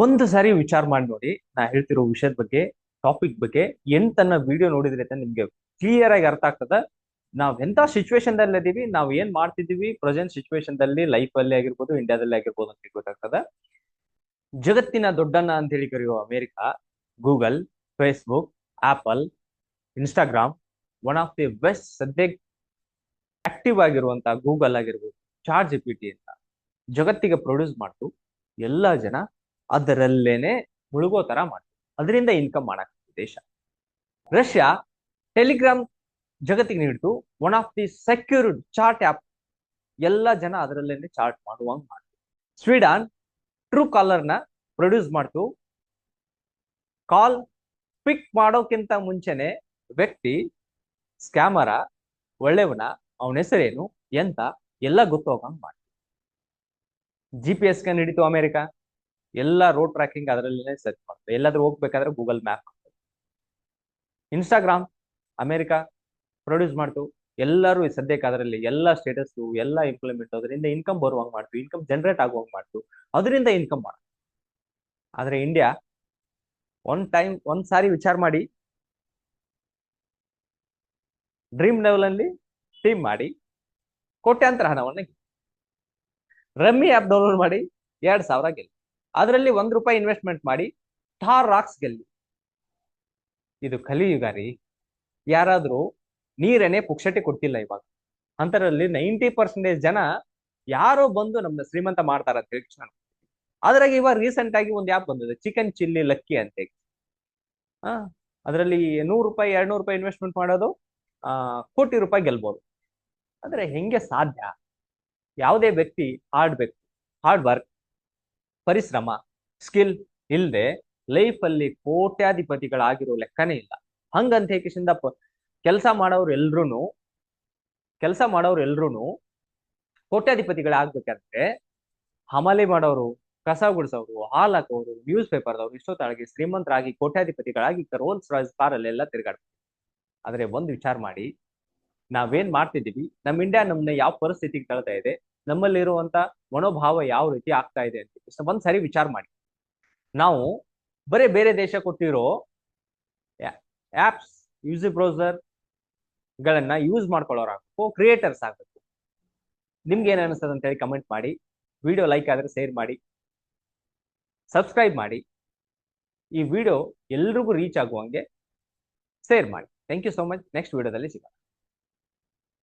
ಒಂದು ಸಾರಿ ವಿಚಾರ ಮಾಡಿ ನೋಡಿ, ನಾ ಹೇಳ್ತಿರೋ ವಿಷಯದ ಬಗ್ಗೆ ಟಾಪಿಕ್ ಬಗ್ಗೆ ಎಂತನ್ನ ವಿಡಿಯೋ ನೋಡಿದ್ರೆ ನಿಮ್ಗೆ ಕ್ಲಿಯರ್ ಆಗಿ ಅರ್ಥ ಆಗ್ತದ. ನಾವ್ ಎಂತ ಸಿಚುವೇಶನ್ ದಲ್ಲಿ ಇದೀವಿ, ನಾವ್ ಏನ್ ಮಾಡ್ತಿದೀವಿ ಪ್ರೆಸೆಂಟ್ ಸಿಚುವೇಶನ್ ದಲ್ಲಿ ಲೈಫ್ ಅಲ್ಲಿ ಆಗಿರ್ಬೋದು ಇಂಡಿಯಾದಲ್ಲಿ ಆಗಿರ್ಬೋದು ಅಂತ ಗೊತ್ತಾಗ್ತದ ಜಗತ್ತಿನ ದೊಡ್ಡಣ್ಣ ಅಂತ ಹೇಳಿ ಕರೆಯುವ America Google Facebook Apple Instagram one of the best ಸದ್ಯಕ್ಕೆ ಆಕ್ಟಿವ್ ಆಗಿರುವಂತ ಗೂಗಲ್ ಆಗಿರ್ಬೋದು ಚಾರ್ಜ್ ಪಿಟಿ ಅಂತ ಜಗತ್ತಿಗೆ ಪ್ರೊಡ್ಯೂಸ್ ಮಾಡ್ತು. ಎಲ್ಲ ಜನ ಅದರಲ್ಲೇನೆ ಮುಳುಗೋ ತರ ಮಾಡ್ತು ಅದರಿಂದ ಇನ್ಕಮ್ ಮಾಡಕ್ ದೇಶ ರಷ್ಯಾ ಟೆಲಿಗ್ರಾಮ್ ಜಗತ್ತಿಗೆ ನೀಡಿತು one of the secured chat app ಎಲ್ಲ ಜನ ಅದರಲ್ಲೇನೆ ಚಾರ್ಟ್ ಮಾಡುವಂಗ್ ಮಾಡ್ತು ಸ್ವೀಡನ್ ಟ್ರೂ ಕಾಲರ್ನ ಪ್ರೊಡ್ಯೂಸ್ ಮಾಡ್ತು. ಕಾಲ್ ಪಿಕ್ ಮಾಡೋಕ್ಕಿಂತ ಮುಂಚೆನೆ ವ್ಯಕ್ತಿ, ಸ್ಕ್ಯಾಮರ, ಒಳ್ಳೆಯವನ, ಅವನ ಹೆಸರೇನು, ಎಂತ, ಎಲ್ಲ ಗೊತ್ತೋಗಂಗ್ ಮಾಡ್ತು ಜಿ ಪಿ ಎಸ್ ನಡೀತು ಅಮೆರಿಕ. ಎಲ್ಲ ರೋಡ್ ಟ್ರ್ಯಾಕಿಂಗ್ ಅದರಲ್ಲೇ ಸರ್ಚ್ ಮಾಡ್ತದೆ ಎಲ್ಲಾದ್ರೂ ಹೋಗ್ಬೇಕಾದ್ರೆ Google map Instagram America produce ಮಾಡ್ತು ಎಲ್ಲರೂ ಸದ್ಯಕ್ಕೆ ಅದರಲ್ಲಿ ಎಲ್ಲ ಸ್ಟೇಟಸ್ ಎಲ್ಲ ಇಂಪ್ಲಿಮೆಂಟ್ ಅದರಿಂದ ಇನ್ಕಮ್ ಬರುವಂಗ್ ಮಾಡ್ತು ಇನ್ಕಮ್ ಜನರೇಟ್ ಆಗುವಂಗ್ ಮಾಡ್ತು ಅದರಿಂದ ಇನ್ಕಮ್ ಮಾಡ. ಆದರೆ ಇಂಡಿಯಾ ಒನ್ ಟೈಮ್ ಒಂದ್ ಸಾರಿ ವಿಚಾರ ಮಾಡಿ ಡ್ರೀಮ್ ಲೆವೆಲ್ ಅಲ್ಲಿ ಟೀಮ್ ಮಾಡಿ, ಕೋಟ್ಯಾಂತರ ಹಣವನ್ನು ರಮ್ಮಿ ಆಪ್ ಡೌನ್ಲೋಡ್ ಮಾಡಿ, ಎರಡು ಸಾವಿರ ಗೆಲ್ಲಿ ಅದರಲ್ಲಿ ಒಂದ್ ರೂಪಾಯಿ ಇನ್ವೆಸ್ಟ್ಮೆಂಟ್ ಮಾಡಿ ಥಾರ್ ರಾಕ್ಸ್ ಗೆಲ್ಲಿ. ಇದು ಕಲಿಯುಗ ರೀ ಯಾರಾದ್ರೂ ನೀರೇನೆ ಪುಕ್ಷಟಿ ಕೊಟ್ಟಿಲ್ಲ ಇವಾಗ. ಅಂತರಲ್ಲಿ ನೈಂಟಿ ಪರ್ಸೆಂಟೇಜ್ ಜನ ಯಾರೋ ಬಂದು ನಮ್ನ ಶ್ರೀಮಂತ ಮಾಡ್ತಾರ ಅಂತ ಹೇಳಿ ಅದ್ರಾಗ ಇವಾಗ ರೀಸೆಂಟ್ ಆಗಿ ಒಂದು ಆ್ಯಪ್ ಬಂದಿದೆ ಚಿಕನ್ ಚಿಲ್ಲಿ ಲಕ್ಕಿ ಅಂತ ಹಾ ಅದರಲ್ಲಿ ನೂರು ರೂಪಾಯಿ ಎರಡ್ ನೂರು ರೂಪಾಯಿ ಇನ್ವೆಸ್ಟ್ಮೆಂಟ್ ಮಾಡೋದು, ಆ, ಕೋಟಿ ರೂಪಾಯಿ ಗೆಲ್ಬೋದು. ಅಂದ್ರೆ ಹೆಂಗೆ ಸಾಧ್ಯ? ಯಾವುದೇ ವ್ಯಕ್ತಿ ಆಡ್ಬೇಕು ಹಾರ್ಡ್ ವರ್ಕ್ ಪರಿಶ್ರಮ ಸ್ಕಿಲ್ ಇಲ್ಲದೆ ಲೈಫ್ ಅಲ್ಲಿ ಕೋಟ್ಯಾಧಿಪತಿಗಳಾಗಿರೋ ಲೆಕ್ಕನೇ ಇಲ್ಲ. ಹಂಗಂತ ಹೇಕಿಸಿಂದ ಕೆಲಸ ಮಾಡೋರು ಎಲ್ರು ಕೆಲಸ ಮಾಡೋರು ಎಲ್ರು ಕೋಟ್ಯಾಧಿಪತಿಗಳಾಗ್ಬೇಕಂದ್ರೆ ಹಮಾಲಿ ಮಾಡೋರು, ಕಸ ಗುಡಿಸೋರು, ಹಾಲ್ ಹಾಕೋರು ನ್ಯೂಸ್ ಪೇಪರ್ದವ್ರು ಇಷ್ಟೊತ್ತಾಗಿ ಶ್ರೀಮಂತರಾಗಿ ಕೋಟ್ಯಾಧಿಪತಿಗಳಾಗಿ ರೋಲ್ಸ್ ರಾಯ್ಸ್ ಕಾರಲ್ಲೆಲ್ಲ ತಿರುಗಾಡ್ಬೇಕು ಆದ್ರೆ ಒಂದು ವಿಚಾರ ಮಾಡಿ, ನಾವೇನ್ ಮಾಡ್ತಿದ್ದೀವಿ? ನಮ್ಮ ಇಂಡಿಯಾ ನಮ್ಮನ್ನ ಯಾವ ಪರಿಸ್ಥಿತಿಗೆ ತಳ್ತಾ ಇದೆ? ನಮ್ಮಲ್ಲಿರುವಂತ ಮನೋಭಾವ ಯಾವ ರೀತಿ ಆಗ್ತಾ ಇದೆ ಅಂತ ಒಂದ್ ಸರಿ ವಿಚಾರ ಮಾಡಿ. ನಾವು ಬರೀ ಬೇರೆ ದೇಶ ಕೊಟ್ಟಿರೋ ಆಪ್ಸ್ ಯೂಸಿ ಬ್ರೌಸರ್ ಗಳನ್ನ ಯೂಸ್ ಮಾಡ್ಕೊಳ್ಳೋರಾಗಬೇಕು ಕ್ರಿಯೇಟರ್ಸ್ ಆಗಬೇಕು. ನಿಮ್ಗೆ ಏನ್ ಅನಿಸ್ತದೆ ಅಂತ ಹೇಳಿ ಕಮೆಂಟ್ ಮಾಡಿ ವಿಡಿಯೋ ಲೈಕ್ ಆದ್ರೆ ಶೇರ್ ಮಾಡಿ ಸಬ್ಸ್ಕ್ರೈಬ್ ಮಾಡಿ, ಈ ವಿಡಿಯೋ ಎಲ್ರಿಗೂ ರೀಚ್ ಆಗುವಂಗೆ ಶೇರ್ ಮಾಡಿ. Thank you so much next ವಿಡಿಯೋದಲ್ಲಿ ಸಿಗೋಣ.